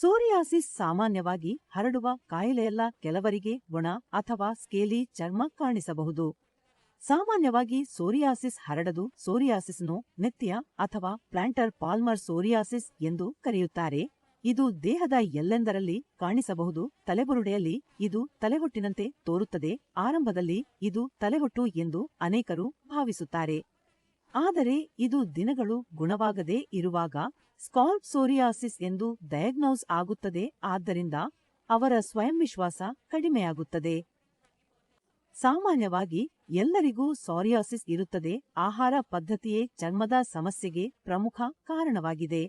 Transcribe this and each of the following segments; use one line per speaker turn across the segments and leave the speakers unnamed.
Psoriasis ಸಾಮಾನ್ಯವಾಗಿ ಹರಡುವ ಕಾಯಿಲೆಯಲ್ಲ ಕೆಲವರಿಗೆ ಒಣ ಅಥವಾ ಸ್ಕೇಲಿ ಚರ್ಮ ಕಾಣಿಸಬಹುದು. ಸಾಮಾನ್ಯವಾಗಿ ಸೋರಿಯಾಸಿಸ್ ಹರಡದು ಸೋರಿಯಾಸಿಸ್ನು ನೆತ್ತಿಯ ಅಥವಾ ಪ್ಲಾಂಟರ್ ಪಾಲ್ಮರ್ ಸೋರಿಯಾಸಿಸ್ ಎಂದು ಕರೆಯುತ್ತಾರೆ. ಇದು ದೇಹದ ಎಲ್ಲೆಂದರಲ್ಲಿ ಕಾಣಿಸಬಹುದು, ತಲೆಬುರುಡೆಯಲ್ಲಿ ಇದು ತಲೆಹೊಟ್ಟಿನಂತೆ ತೋರುತ್ತದೆ, ಆರಂಭದಲ್ಲಿ ಇದು ತಲೆಹೊಟ್ಟು ಎಂದು ಅನೇಕರು ಭಾವಿಸುತ್ತಾರೆ. ಆದರೆ ಇದು ದಿನಗಳು ಗುಣವಾಗದೇ ಇರುವಾಗ ಸ್ಕಾಲ್ಪ್ ಸೋರಿಯಾಸಿಸ್ ಎಂದು ಡಯಾಗ್ನೋಸ್ ಆಗುತ್ತದೆ, ಆದ್ದರಿಂದ ಅವರ ಸ್ವಯಂ ವಿಶ್ವಾಸ ಕಡಿಮೆಯಾಗುತ್ತದೆ. ಸಾಮಾನ್ಯವಾಗಿ ಎಲ್ಲರಿಗೂ ಸೋರಿಯಾಸಿಸ್ ಇರುತ್ತದೆ, ಆಹಾರ ಪದ್ಧತಿಯೇ ಚರ್ಮದ ಸಮಸ್ಯೆಗೆ ಪ್ರಮುಖ ಕಾರಣವಾಗಿದೆ.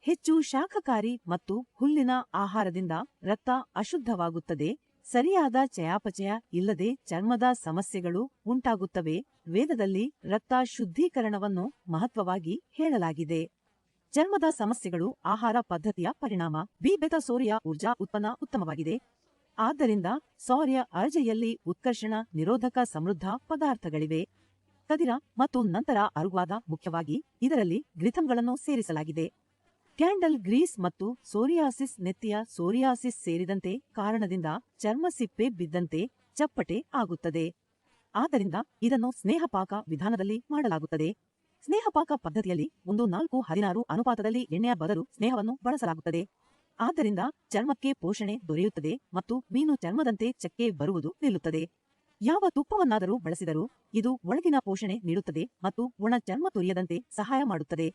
ಹೆಚ್ಚು ಶಾಖಕಾರಿ ಮತ್ತು ಹುಲ್ಲಿನ ಆಹಾರದಿಂದ ರಕ್ತ ಅಶುದ್ಧವಾಗುತ್ತದೆ ಸರಿಯಾದ ಚಯಾಪಚಯ ಇಲ್ಲದೆ ಚರ್ಮದ ಸಮಸ್ಯೆಗಳು ಉಂಟಾಗುತ್ತವೆ. ವೇದದಲ್ಲಿ ರಕ್ತ ಶುದ್ಧೀಕರಣವನ್ನು ಮಹತ್ವವಾಗಿ ಹೇಳಲಾಗಿದೆ. ಚರ್ಮದ ಸಮಸ್ಯೆಗಳು ಆಹಾರ ಪದ್ಧತಿಯ ಪರಿಣಾಮ. ಬಿ ಸೋರಿಯ ಊರ್ಜಾ ಉತ್ಪನ್ನ ಉತ್ತಮವಾಗಿದೆ. ಆದ್ದರಿಂದ ಸೌರ್ಯ ಅರ್ಜೆಯಲ್ಲಿ ಉತ್ಕರ್ಷಣ, ನಿರೋಧಕ ಸಮೃದ್ಧ ಪದಾರ್ಥಗಳಿವೆ. ಕದಿರ ಮತ್ತು ನಂತರ ಅರುವಾದ ಮುಖ್ಯವಾಗಿ ಇದರಲ್ಲಿ ಗ್ರಿಥಮ್ಗಳನ್ನು ಸೇರಿಸಲಾಗಿದೆ. ಕ್ಯಾಂಡಲ್ ಗ್ರೀಸ್ ಮತ್ತು ಸೋರಿಯಾಸಿಸ್ ನೆತ್ತಿಯ ಸೋರಿಯಾಸಿಸ್ ಸೇರಿದಂತೆ ಕಾರಣದಿಂದ ಚರ್ಮ ಸಿಪ್ಪೆ ಬಿದ್ದಂತೆ ಚಪ್ಪಟೆ ಆಗುತ್ತದೆ. ಆದ್ದರಿಂದ ಇದನ್ನು ಸ್ನೇಹಪಾಕ ವಿಧಾನದಲ್ಲಿ ಮಾಡಲಾಗುತ್ತದೆ. ಸ್ನೇಹಪಾಕ ಪದ್ಧತಿಯಲ್ಲಿ ಒಂದು ನಾಲ್ಕು ಹದಿನಾರು ಅನುಪಾತದಲ್ಲಿ ಎಣ್ಣೆಯ ಬದಲು ಸ್ನೇಹವನ್ನು ಬಳಸಲಾಗುತ್ತದೆ. ಆದ್ದರಿಂದ ಚರ್ಮಕ್ಕೆ ಪೋಷಣೆ ದೊರೆಯುತ್ತದೆ ಮತ್ತು ಮೀನು ಚರ್ಮದಂತೆ ಚಕ್ಕೆ ಬರುವುದು ನಿಲ್ಲುತ್ತದೆ. ಯಾವ ತುಪ್ಪವನ್ನಾದರೂ ಬಳಸಿದರೂ ಇದು ಒಳಗಿನ ಪೋಷಣೆ ನೀಡುತ್ತದೆ ಮತ್ತು ಒಣ ಚರ್ಮ ತುರಿಯದಂತೆ ಸಹಾಯ ಮಾಡುತ್ತದೆ.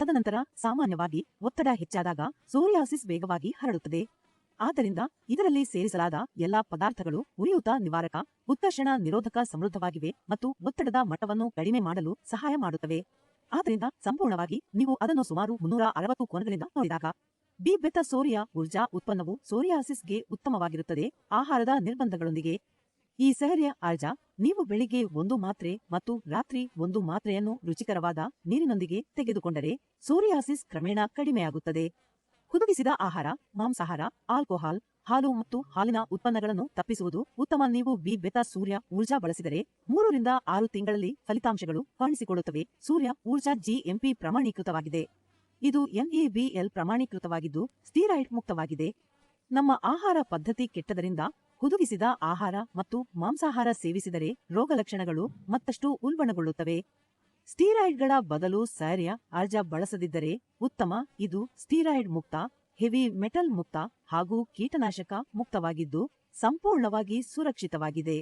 ತದನಂತರ ಸಾಮಾನ್ಯವಾಗಿ ಒತ್ತಡ ಹೆಚ್ಚಾದಾಗ ಸೋರಿಯಾಸಿಸ್ ವೇಗವಾಗಿ ಹರಡುತ್ತದೆ. ಆದ್ದರಿಂದ ಇದರಲ್ಲಿ ಸೇರಿಸಲಾದ ಎಲ್ಲಾ ಪದಾರ್ಥಗಳು ಉರಿಯೂತ ನಿವಾರಕ ಉತ್ಕರ್ಷಣ ನಿರೋಧಕ ಸಮೃದ್ಧವಾಗಿವೆ ಮತ್ತು ಒತ್ತಡದ ಮಟ್ಟವನ್ನು ಕಡಿಮೆ ಮಾಡಲು ಸಹಾಯ ಮಾಡುತ್ತವೆ. ಆದ್ದರಿಂದ ಸಂಪೂರ್ಣವಾಗಿ ನೀವು ಅದನ್ನು ಸುಮಾರು ಮುನ್ನೂರ ಅರವತ್ತು ಕೋನಗಳಿಂದ ನೋಡಿದಾಗ ಬಿ ಬೆತ್ತ ಸೋರಿಯಾ ಊರ್ಜಾ ಉತ್ಪನ್ನವು ಸೋರಿಯಾಸಿಸ್ಗೆ ಉತ್ತಮವಾಗಿರುತ್ತದೆ. ಆಹಾರದ ನಿರ್ಬಂಧಗಳೊಂದಿಗೆ ಈ ಸಹರ್ಯ ಆರ್ಜಾ ನೀವು ಬೆಳಿಗ್ಗೆ ಒಂದು ಮಾತ್ರೆ ಮತ್ತು ರಾತ್ರಿ ಒಂದು ಮಾತ್ರೆಯನ್ನು ರುಚಿಕರವಾದ ನೀರಿನೊಂದಿಗೆ ತೆಗೆದುಕೊಂಡರೆ ಸೋರಿಯಾಸಿಸ್ ಕ್ರಮೇಣ ಕಡಿಮೆಯಾಗುತ್ತದೆ. ಹುದುಗಿಸಿದ ಆಹಾರ, ಮಾಂಸಾಹಾರ, ಆಲ್ಕೋಹಾಲ್, ಹಾಲು ಮತ್ತು ಹಾಲಿನ ಉತ್ಪನ್ನಗಳನ್ನು ತಪ್ಪಿಸುವುದು ಉತ್ತಮ. ನೀವು ಬಿ ಬೆತ ಸೂರ್ಯ ಊರ್ಜಾ ಬಳಸಿದರೆ ಮೂರರಿಂದ ಆರು ತಿಂಗಳಲ್ಲಿ ಫಲಿತಾಂಶಗಳು ಕಾಣಿಸಿಕೊಳ್ಳುತ್ತವೆ. ಸೂರ್ಯ ಊರ್ಜಾ ಜಿಎಂಪಿ ಪ್ರಮಾಣೀಕೃತವಾಗಿದೆ. ಇದು ಎನ್ಎಬಿಎಲ್ ಪ್ರಮಾಣೀಕೃತವಾಗಿದ್ದು, ಸ್ಟೀರಾಯ್ಡ್ ಮುಕ್ತವಾಗಿದೆ. ನಮ್ಮ ಆಹಾರ ಪದ್ಧತಿ ಕೆಟ್ಟದರಿಂದ ಹುದುಗಿಸಿದ ಆಹಾರ ಮತ್ತು ಮಾಂಸಾಹಾರ ಸೇವಿಸಿದರೆ ರೋಗಲಕ್ಷಣಗಳು ಮತ್ತಷ್ಟು ಉಲ್ಬಣಗೊಳ್ಳುತ್ತವೆ. ಸ್ಟೀರಾಯ್ಡ್ಗಳ ಬದಲು ಸೈರ್ಯ ಅರ್ಜ ಬಳಸದಿದ್ದರೆ ಉತ್ತಮ. ಇದು ಸ್ಟೀರಾಯ್ಡ್ ಮುಕ್ತ, ಹೆವಿ ಮೆಟಲ್ ಮುಕ್ತ ಹಾಗೂ ಕೀಟನಾಶಕ ಮುಕ್ತವಾಗಿದ್ದು ಸಂಪೂರ್ಣವಾಗಿ ಸುರಕ್ಷಿತವಾಗಿದೆ.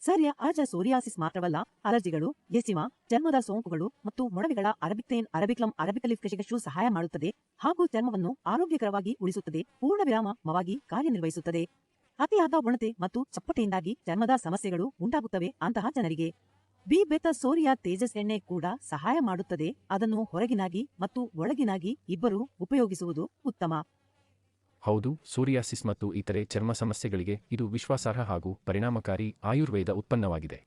ಸರ್ಯ ಅರ್ಜ ಸೋರಿಯಾಸಿಸ್ ಮಾತ್ರವಲ್ಲ, ಅಲರ್ಜಿಗಳು, ಎಸಿಮಾ, ಚರ್ಮದ ಸೋಂಕುಗಳು ಮತ್ತು ಮೊಡವೆಗಳ ಅರಬಿಕ್ತೇನ್, ಅರಬಿಕ್ಲಂ ಅರಬಿಕಲಿಫ್ಕಶಿಗಶು ಸಹಾಯ ಮಾಡುತ್ತದೆ ಹಾಗೂ ಚರ್ಮವನ್ನು ಆರೋಗ್ಯಕರವಾಗಿ ಉಳಿಸುತ್ತದೆ ಪೂರ್ಣ ವಿರಾಮವಾಗಿ ಕಾರ್ಯನಿರ್ವಹಿಸುತ್ತದೆ. ಅತಿಯಾದ ಒಣತೆ ಮತ್ತು ಚಪ್ಪಟೆಯಿಂದಾಗಿ ಚರ್ಮದ ಸಮಸ್ಯೆಗಳು ಉಂಟಾಗುತ್ತವೆ ಅಂತಹ ಜನರಿಗೆ. ಬಿ ಬೆತ್ತ ಸೋರಿಯ ತೇಜಸ್ ಎಣ್ಣೆ ಕೂಡ ಸಹಾಯ ಮಾಡುತ್ತದೆ. ಅದನ್ನು ಹೊರಗಿನಾಗಿ ಮತ್ತು ಒಳಗಿನಾಗಿ ಇಬ್ಬರೂ ಉಪಯೋಗಿಸುವುದು ಉತ್ತಮ.
ಹೌದು, ಸೋರಿಯಾಸಿಸ್ ಮತ್ತು ಇತರೆ ಚರ್ಮ ಸಮಸ್ಯೆಗಳಿಗೆ ಇದು ವಿಶ್ವಾಸಾರ್ಹ ಹಾಗೂ ಪರಿಣಾಮಕಾರಿ ಆಯುರ್ವೇದ ಉತ್ಪನ್ನವಾಗಿದೆ.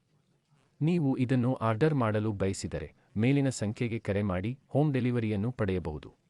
ನೀವು ಇದನ್ನು ಆರ್ಡರ್ ಮಾಡಲು ಬಯಸಿದರೆ ಮೇಲಿನ ಸಂಖ್ಯೆಗೆ ಕರೆ ಮಾಡಿ ಹೋಮ್ ಡೆಲಿವರಿಯನ್ನು ಪಡೆಯಬಹುದು.